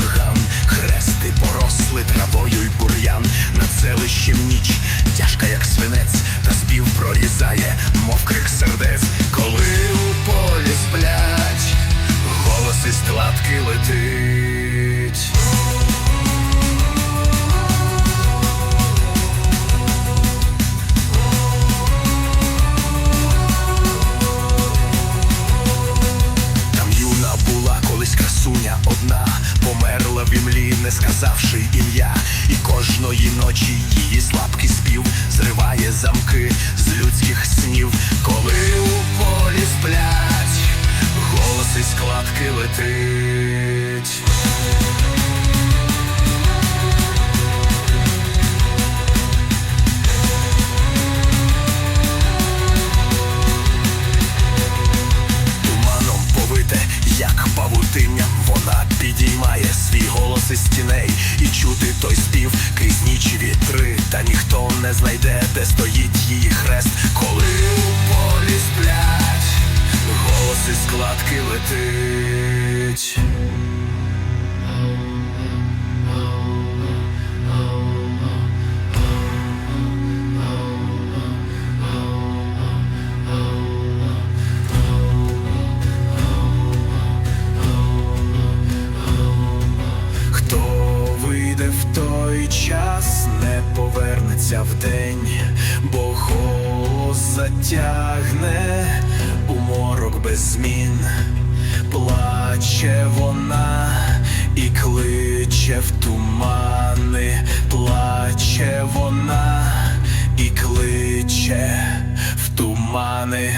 курган, хрести поросли травою й бур'ян, на селищем ніч, тяжка, як свинець, та спів прорізає, мов крик сердець, коли у полі сплять, голос із кладки летить. Одна не сказавши ім'я. І кожної ночі її слабкий спів зриває замки з людських снів. Коли у полі сплять, голос із складки летить. Павутиння, вона підіймає свій голос із стіней і чути той спів крізь нічі вітри, та ніхто не знайде, де стоїть її хрест, коли у полі сплять, голос із складки летить. Вийде в той час, не повернеться вдень, бо голос затягне у морок без змін, плаче вона і кличе в тумани, плаче вона і кличе в тумани.